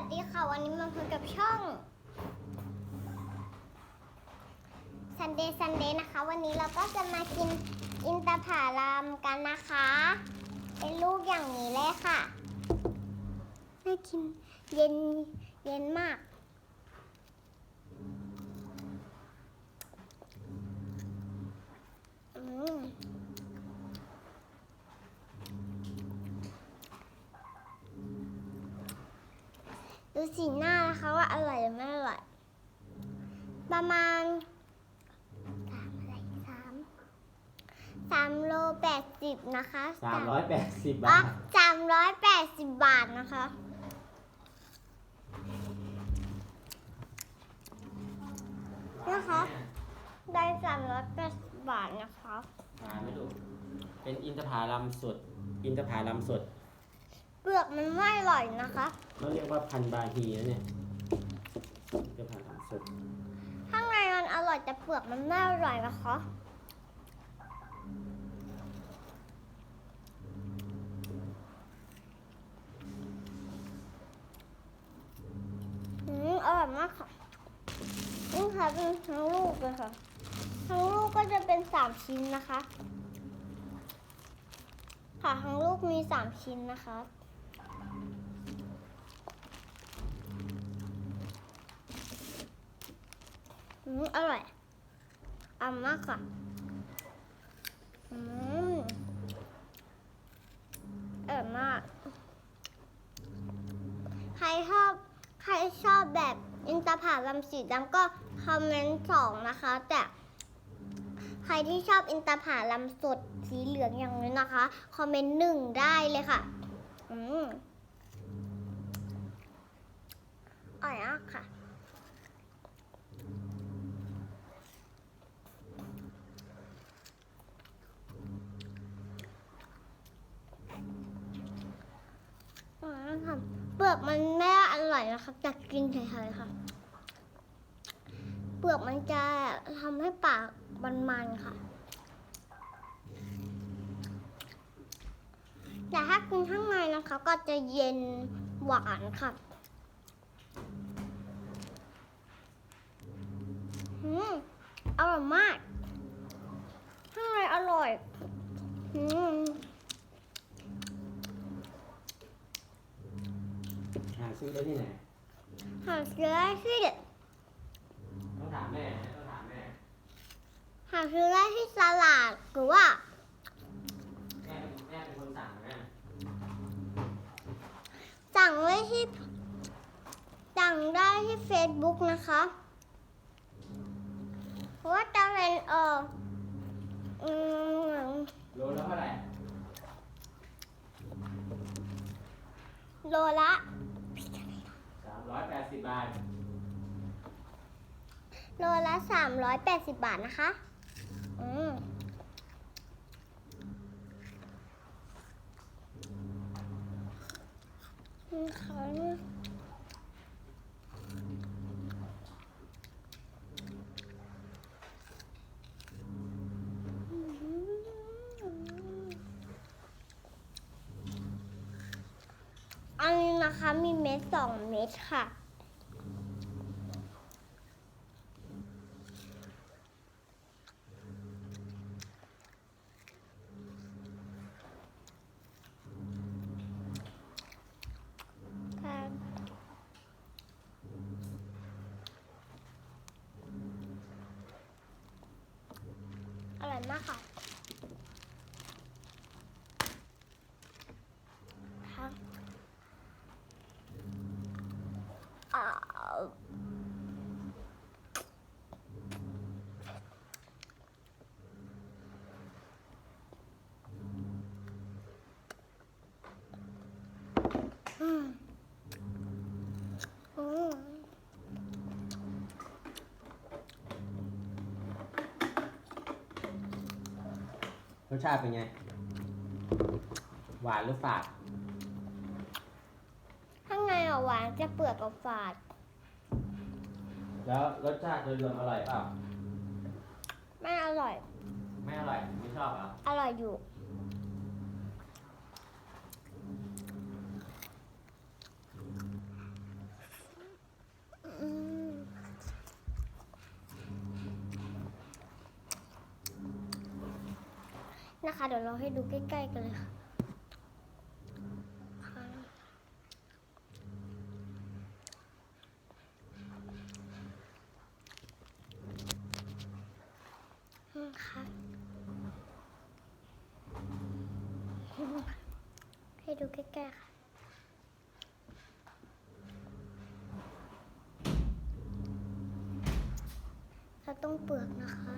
วัสดีค่ะ วันนี้มาพบกับช่องซันเดย์ซันเดย์นะคะ วันนี้เราก็จะมากินอินตาผาลามกันนะคะ เป็นลูกอย่างนี้เลยค่ะ น่ากินเย็นเย็นมาก อืม ดูสีหน้านะคะว่าอร่อยหรือไม่อร่อย ประมาณสามอะไรสามสามโลแปดสิบนะคะสามร้อยแปดสิบอ๋อบาทสามร้อยแปดสิบบาทนะคะ นะคะ ได้สามร้อยแปดสิบบาทนะคะ หาไม่ดูเป็นอินทผลัมสด อินทผลัมสดเป ลือกมันไม่อร่อยนะคะเราเรียกว่าพันธุ์บาฮีนะเนี่ยอินทผลัมสดข้างในมันอร่อยแต่เปลือกมันไม่อร่อยนะคะอืมอร่อยมากค่ะนี่ค่ะเป็นทั้งลูกเลยค่ะทั้งลูกก็จะเป็นสามชิ้นนะคะ ค่ะทั้งลูกมีสามชิ้นนะคะ อืมอร่อยอร่อยมากค่ะอืมอร่อยมาก ใครชอบ ใครชอบแบบอินตาผาลำสีดำก็คอมเมนต์สองนะคะ แต่ใครที่ชอบอินตาผาลำสดสีเหลืองอย่างนี้นะคะ คอมเมนต์หนึ่งได้เลยค่ะ อืมอร่อยมากค่ะ อร่อยมากค่ะเปลื อกมันไม่อร่อยนะคะแต่กินเฉยๆค่ะเปลือกมันจะทำให้ปากมันๆค่ะ แต่ถ้ากินข้างในนะคะ ก็จะเย็นหวานค่ะอืมอร่อยมาก ข้างในอร่อย อืม หา ซื้อได้ที่ไหนหาซื้อได้ที่ต้องถามแม่นะต้องถามแม่หาซื้อได้ที่ตลาดหรือว่าแม่เป็นแม่เป็นคนสั่งนะสั่งไว้ที่สั่งได้ที่ Facebook นะคะเพราะว่าจะเป็นเอออืมโลละเท่าไหร่โลละสาม ร้อยแปดสิบบาท โลละ 380 บาทนะคะ อืมอืมค่ะอั นะคะมีเม็ดสองเม็ดค่ะค่ะอร่อยมากค่ะอ่าอืมอืม รสชาติเป็นไง หวานหรือฝาด ข้างในอะหวานจะเปลือกกับฝาด แล้วรสชาติโดยรวมอร่อยเปล่าไม่อร่อย ไม่อร่อยไม่ชอบอะอร่อยอยู่นะคะ เดี๋ยวเราให้ดูใกล้ๆกันเลยค่ะ ครับ ให้ดูใกล้ๆค่ะเราต้องเปลือกนะคะ